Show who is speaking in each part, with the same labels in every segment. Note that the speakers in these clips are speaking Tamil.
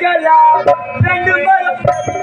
Speaker 1: Thank you.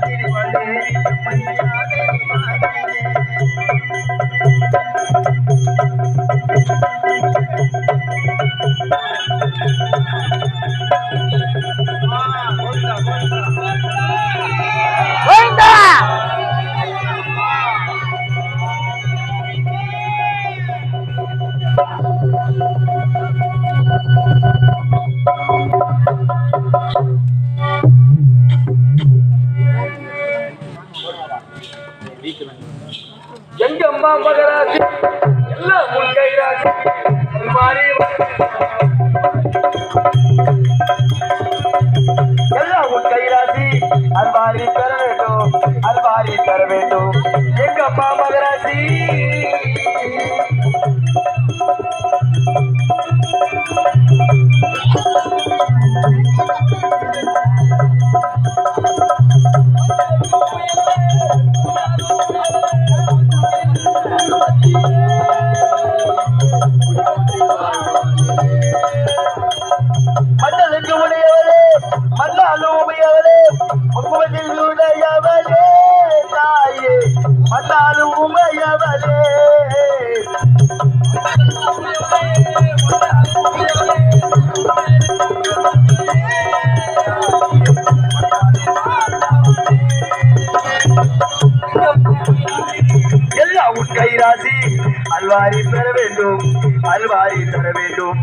Speaker 1: பேரும் பெருமகளாம். நல்ல கருணை செய்வாய் தேவி எங்க அம்மா மகராஜ் எல்லாம் உன் கைராஜி மாறி எல்லாம் உன் கைராசி அல்வாரி தர வேண்டும். அல்வாரி தர வேண்டும். எங்க அம்மா மகராசி உன் கைராசி அல்வாரி பெற வேண்டும். அல்வாரி தர வேண்டும்.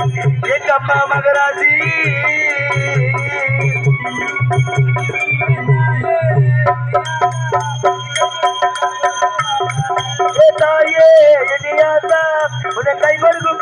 Speaker 1: எங்கம்மா மகராசி. தாயே இனியாத்தா உன்னை கை கொடுக்கும்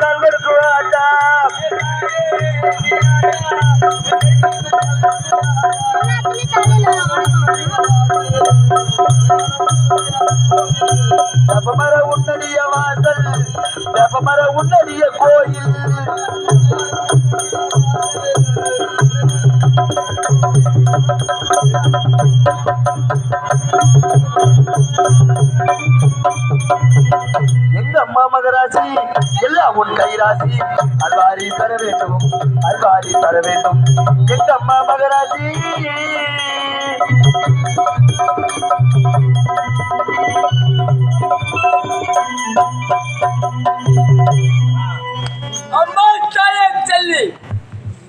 Speaker 1: மகராசி? எல்லாம் உன் கைராசி. அல்வாரி தர வேண்டும். அல்வாரி தர வேண்டும். எங்க அம்மா மகராசி?